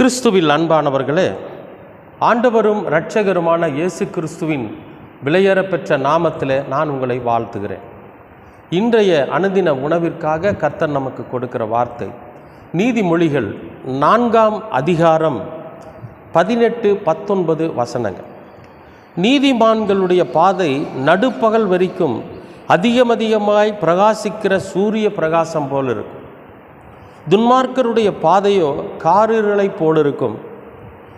கிறிஸ்துவில் அன்பானவர்களே ஆண்டவரும் இரட்சகருமான இயேசு கிறிஸ்துவின் விலையேறப்பெற்ற நாமத்திலே நான் உங்களை வாழ்த்துகிறேன். இன்றைய அனுதின உணவிற்காக கர்த்தர் நமக்கு கொடுக்கிற வார்த்தை நீதிமொழிகள் நான்காம் அதிகாரம் பதினெட்டு பத்தொன்பது வசனங்கள். நீதிமான்களுடைய பாதை நடுப்பகல் வரைக்கும் அதிகமதிகமாய் பிரகாசிக்கிற சூரிய பிரகாசம் போல் இருக்கும் துன்மார்க்கருடைய பாதையோ காரிருளைப் போலிருக்கும்.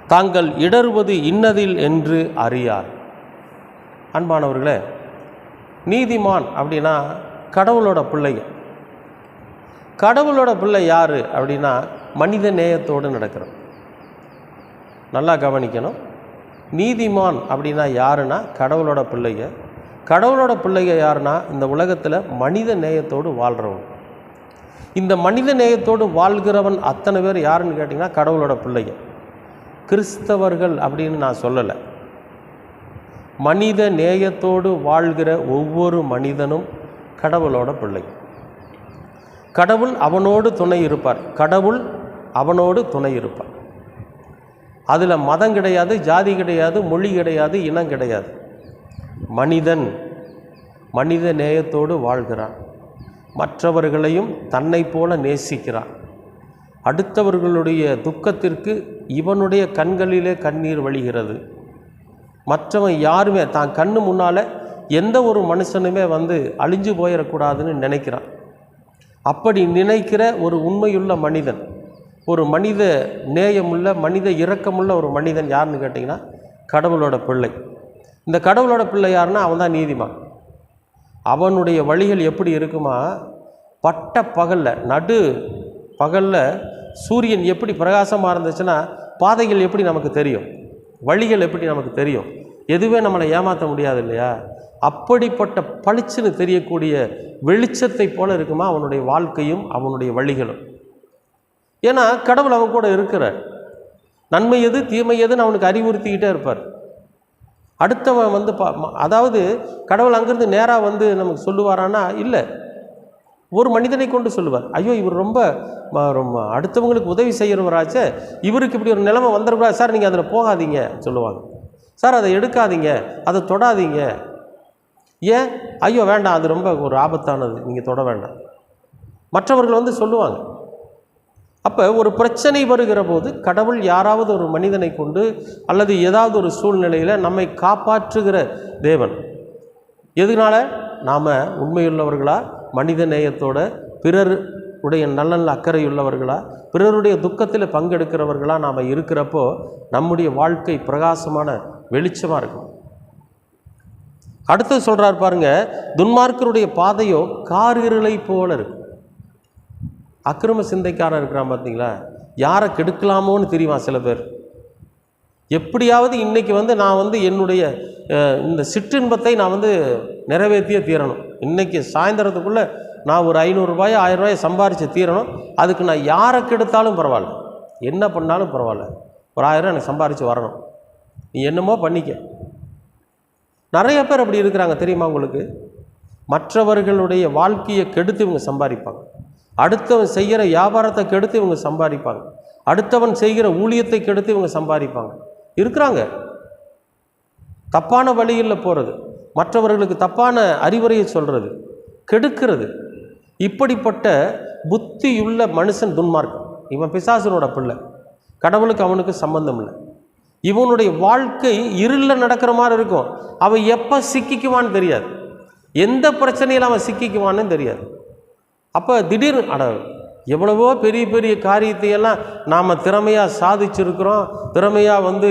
தாங்கள் இடறுவது இன்னதில் என்று அறியார். அன்பானவர்களே நீதிமான் அப்படின்னா கடவுளோட பிள்ளைங்க கடவுளோட பிள்ளை யார் அப்படின்னா மனித நேயத்தோடு நடக்கிறோம். நல்லா கவனிக்கணும். நீதிமான் அப்படின்னா யாருன்னா கடவுளோட பிள்ளைங்க. கடவுளோட பிள்ளைங்க யாருன்னா இந்த உலகத்தில் மனித நேயத்தோடு வாழ்கிறவங்க இந்த மனித நேயத்தோடு வாழ்கிறவன் அத்தனை பேர் யாருன்னு கேட்டிங்கன்னா கடவுளோட பிள்ளைங்க கிறிஸ்தவர்கள் அப்படின்னு நான் சொல்லலை. மனித நேயத்தோடு வாழ்கிற ஒவ்வொரு மனிதனும் கடவுளோட பிள்ளை கடவுள் அவனோடு துணை இருப்பார். கடவுள் அவனோடு துணை இருப்பார். அதில் மதம் கிடையாது ஜாதி கிடையாது மொழி கிடையாது இனம் கிடையாது. மனிதன் மனித நேயத்தோடு வாழ்கிறான். மற்றவர்களையும் தன்னை போல நேசிக்கிறான் அடுத்தவர்களுடைய துக்கத்திற்கு இவனுடைய கண்களிலே கண்ணீர் வழிகிறது. மற்றவன் யாருமே தான் கண்ணு முன்னால் எந்த ஒரு மனுஷனுமே வந்து அழிஞ்சு போயிடக்கூடாதுன்னு நினைக்கிறான். அப்படி நினைக்கிற ஒரு உண்மையுள்ள மனிதன் ஒரு மனித நேயமுள்ள மனித இரக்கமுள்ள ஒரு மனிதன் யாருன்னு கேட்டிங்கன்னா கடவுளோட பிள்ளை. இந்த கடவுளோட பிள்ளை யாருன்னா அவன் தான் நீதிமான். அவனுடைய வழிகள் எப்படி இருக்குமா? பட்ட பகலில் நடு பகலில் சூரியன் எப்படி பிரகாசமாக இருந்துச்சுன்னா பாதைகள் எப்படி நமக்கு தெரியும்? வழிகள் எப்படி நமக்கு தெரியும்? எதுவே நம்மளை ஏமாற்ற முடியாது இல்லையா? அப்படிப்பட்ட பளிச்சுன்னு தெரியக்கூடிய வெளிச்சத்தை போல இருக்குமா அவனுடைய வாழ்க்கையும் அவனுடைய வழிகளும்? ஏன்னா கடவுள் அவன் கூட இருக்கிறார். நன்மை எது தீமை எதுன்னு அவனுக்கு அறிவுறுத்திக்கிட்டே இருப்பார். அடுத்தவன் வந்து பா அதாவது கடவுள் அங்கேருந்து நேராக வந்து நமக்கு சொல்லுவாரானா இல்லை. ஒரு மனிதனை கொண்டு சொல்லுவார். ஐயோ இவர் ரொம்ப ரொம்ப அடுத்தவங்களுக்கு உதவி செய்கிறவராச்சே இவருக்கு இப்படி ஒரு நிலைமை வந்துடக்கூடாது சார் நீங்கள் அதில் போகாதீங்க சொல்லுவாங்க. சார் அதை எடுக்காதீங்க. அதை தொடாதீங்க. ஏன்? ஐயோ வேண்டாம். அது ரொம்ப ஒரு ஆபத்தானது. நீங்கள் தொட வேண்டாம். மற்றவர்கள் வந்து சொல்லுவாங்க. அப்போ ஒரு பிரச்சனை வருகிற போது கடவுள் யாராவது ஒரு மனிதனை கொண்டு அல்லது ஏதாவது ஒரு சூழ்நிலையில் நம்மை காப்பாற்றுகிற தேவன். எதனால? நாம் உண்மையுள்ளவர்களா மனித நேயத்தோட பிறர் உடைய நலனில் அக்கறையுள்ளவர்களா பிறருடைய துக்கத்தில் பங்கெடுக்கிறவர்களா நாம் இருக்கிறப்போ நம்முடைய வாழ்க்கை பிரகாசமான வெளிச்சமாக இருக்கும். அடுத்தது சொல்கிறார் பாருங்க துன்மார்க்கருடைய பாதையோ காரிருளை போல இருக்கும். அக்கிரம சிந்தைக்காரன் இருக்கிறான் பார்த்தீங்களா? யாரை கெடுக்கலாமோன்னு தெரியுமா சில பேர்? எப்படியாவது இன்னைக்கு வந்து நான் வந்து என்னுடைய இந்த சிற்றின்பத்தை நான் வந்து நிறைவேற்றியே தீரணும். இன்னைக்கு சாயந்தரத்துக்குள்ளே நான் ஒரு ஐநூறுரூபாயோ ஆயிரம் ரூபாயை சம்பாரித்து தீரணும். அதுக்கு நான் யாரை கெடுத்தாலும் பரவாயில்ல. என்ன பண்ணாலும் பரவாயில்ல. ஒரு ஆயிரம் ரூபாய் எனக்கு சம்பாரித்து வரணும். நீ என்னமோ பண்ணிக்க. நிறைய பேர் அப்படி இருக்கிறாங்க தெரியுமா உங்களுக்கு? மற்றவர்களுடைய வாழ்க்கையை கெடுத்து இவங்க சம்பாதிப்பாங்க. அடுத்தவன் செய்கிற வியாபாரத்தை கெடுத்து இவங்க சம்பாதிப்பாங்க. அடுத்தவன் செய்கிற ஊழியத்தை கெடுத்து இவங்க சம்பாதிப்பாங்க. இருக்கிறாங்க. தப்பான வழியில் போகிறது மற்றவர்களுக்கு தப்பான அறிவுரையை சொல்கிறது கெடுக்கிறது. இப்படிப்பட்ட புத்தியுள்ள மனுஷன் துன்மார்க்கம் இவன் பிசாசனோட பிள்ளை. கடவுளுக்கு அவனுக்கு சம்பந்தம் இல்லை. இவனுடைய வாழ்க்கை இருளில் நடக்கிற மாதிரி இருக்கும். அவன் எப்போ சிக்கிக்குவான்னு தெரியாது. எந்த பிரச்சனையில் அவன் சிக்கிக்குவான்னு தெரியாது. அப்போ திடீர்னு அட எவ்வளவோ பெரிய பெரிய காரியத்தையெல்லாம் நாம் திறமையாக சாதிச்சிருக்கிறோம். திறமையாக வந்து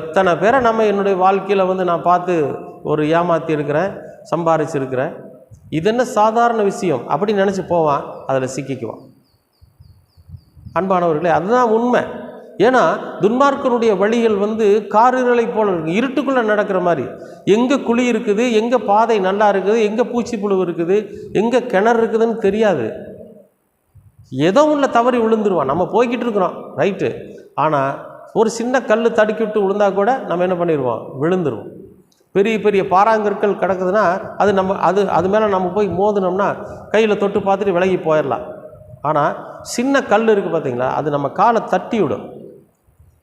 எத்தனை பேரை நம்ம என்னுடைய வாழ்க்கையில் வந்து நான் பார்த்து ஒரு ஏமாற்றி இருக்கிறேன் சம்பாரிச்சிருக்கிறேன். இது என்ன சாதாரண விஷயம் அப்படி நினச்சி போவான் அதில் சிக்கிக்குவான். அன்பானவர்களே அதுதான் உண்மை. ஏன்னா துன்மார்க்கனுடைய வழிகள் வந்து காரிரலை போல இருக்கு. இருட்டுக்குள்ளே நடக்கிற மாதிரி. எங்கே குழி இருக்குது எங்கே பாதை நல்லா இருக்குது எங்கே பூச்சிப்புழு இருக்குது எங்கே கிணறு இருக்குதுன்னு தெரியாது. ஏதோ உள்ள தவறி விழுந்துருவான். நம்ம போய்கிட்டு இருக்கிறோம் ரைட்டு ஆனால் ஒரு சின்ன கல் தடுக்கி விட்டு விழுந்தா கூட நம்ம என்ன பண்ணிடுவோம் விழுந்துருவோம். பெரிய பெரிய பாறாங்கற்கள் கிடக்குதுன்னா அது நம்ம அது அது மேலே நம்ம போய் மோதினோம்னா கையில் தொட்டு பார்த்துட்டு விலகி போயிடலாம். ஆனால் சின்ன கல் இருக்குது பார்த்தீங்களா அது நம்ம காலை தட்டி விடும்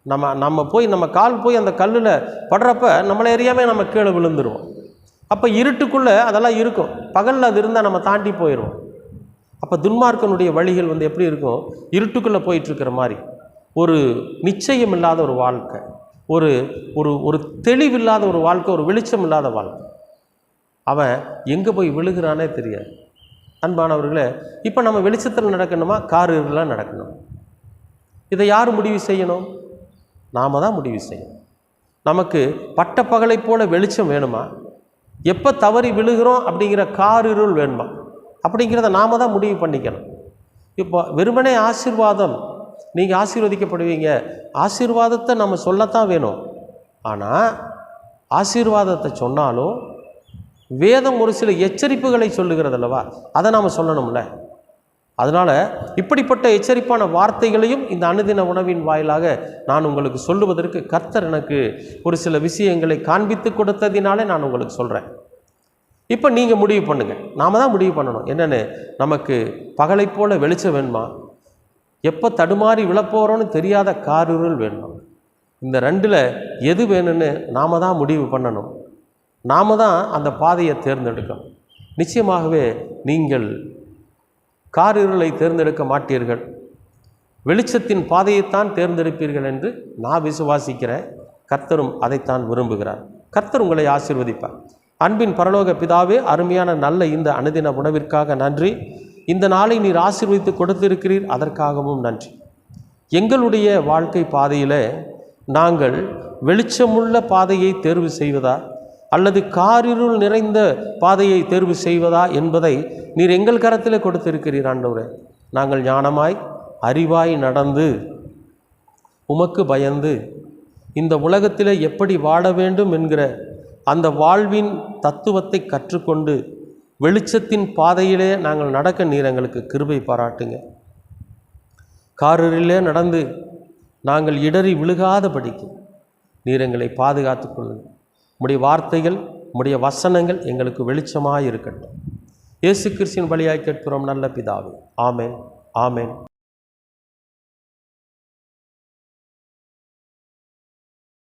நம்ம நம்ம போய் நம்ம கால் போய் அந்த கல்லில் படுறப்ப நம்மளை எரியாமல் நம்ம கீழே விழுந்துருவோம். அப்போ இருட்டுக்குள்ளே அதெல்லாம் இருக்கும். பகலில் அது இருந்தால் நம்ம தாண்டி போயிடுவோம். அப்போ துன்மார்க்கனுடைய வழிகள் வந்து எப்படி இருக்கும்? இருட்டுக்குள்ளே போயிட்டுருக்கிற மாதிரி. ஒரு நிச்சயம் இல்லாத ஒரு வாழ்க்கை. ஒரு ஒரு ஒரு தெளிவில்லாத ஒரு வாழ்க்கை ஒரு வெளிச்சம் இல்லாத வாழ்க்கை. அவன் எங்கே போய் விழுகிறானே தெரியாது. அன்பானவர்களே இப்போ நம்ம வெளிச்சத்தில் நடக்கணுமா? காரில் நடக்கணும். இதை யார் முடிவு செய்யணும்? நாம தான் முடிவு செய்யணும். நமக்கு பட்டப்பகலை போல வெளிச்சம் வேணுமா? எப்போ தவறி விழுகிறோம் அப்படிங்கிற காரிருள் வேணுமா? அப்படிங்கிறத நாம தான் முடிவு பண்ணிக்கணும். இப்போ வெறுமனே ஆசீர்வாதம் நீங்கள் ஆசீர்வதிக்கப்படுவீங்க. ஆசீர்வாதத்தை நம்ம சொல்லத்தான் வேணும். ஆனால் ஆசீர்வாதத்தை சொன்னாலும் வேதம் ஒரு சில எச்சரிப்புகளை சொல்லுகிறது அல்லவா? அதை நாம் சொல்லணும்ல? அதனால் இப்படிப்பட்ட எச்சரிப்பான வார்த்தைகளையும் இந்த அனுதின உணவின் வாயிலாக நான் உங்களுக்கு சொல்லுவதற்கு கர்த்தர் எனக்கு ஒரு சில விஷயங்களை காண்பித்து கொடுத்ததினாலே நான் உங்களுக்கு சொல்கிறேன் இப்போ நீங்கள் முடிவு பண்ணுங்கள் நாம தான் முடிவு பண்ணணும். என்னென்னு நமக்கு பகலை போல் வெளிச்சம் வேணுமா? எப்போ தடுமாறி விழப்போகிறோன்னு தெரியாத காரிருள் வேணும்? இந்த ரெண்டில் எது வேணும்னு நாம தான் முடிவு பண்ணணும். நாம தான் அந்த பாதையை தேர்ந்தெடுக்கணும். நிச்சயமாகவே நீங்கள் கார் இருளை தேர்ந்தெடுக்க மாட்டீர்கள். வெளிச்சத்தின் பாதையைத்தான் தேர்ந்தெடுப்பீர்கள் என்று நான் விசுவாசிக்கிற கர்த்தரும் அதைத்தான் விரும்புகிறார். கர்த்தர் உங்களை ஆசீர்வதிப்பார். அன்பின் பரலோக பிதாவே அருமையான நல்ல இந்த அனுதின உணவிற்காக நன்றி. இந்த நாளை நீர் ஆசீர்வதித்து கொடுத்திருக்கிறீர் அதற்காகவும் நன்றி. எங்களுடைய வாழ்க்கை பாதையில் நாங்கள் வெளிச்சமுள்ள பாதையை தேர்வு செய்வதா? அல்லது காரிருள் நிறைந்த பாதையை தேர்வு செய்வதா என்பதை நீர் எங்கள் கரத்தில் கொடுத்திருக்கிறீர் ஆண்டவரே. நாங்கள் ஞானமாய் அறிவாய் நடந்து உமக்கு பயந்து இந்த உலகத்தில் எப்படி வாழ வேண்டும் என்கிற அந்த வாழ்வின் தத்துவத்தை கற்றுக்கொண்டு வெளிச்சத்தின் பாதையிலே நாங்கள் நடக்க நீர் எங்களுக்கு கிருபை பாராட்டுங்க. காரிலே நடந்து நாங்கள் இடறி விழுகாதபடிக்கு நீர் எங்களை பாதுகாத்து கொள்ளுங்கள் உம்முடைய வார்த்தைகள் உம்முடைய வசனங்கள் எங்களுக்கு வெளிச்சமாக இருக்கட்டும் இயேசு கிறிஸ்தின் வழியாக கேட்கிறோம் நல்ல பிதாவே. ஆமேன் ஆமேன்.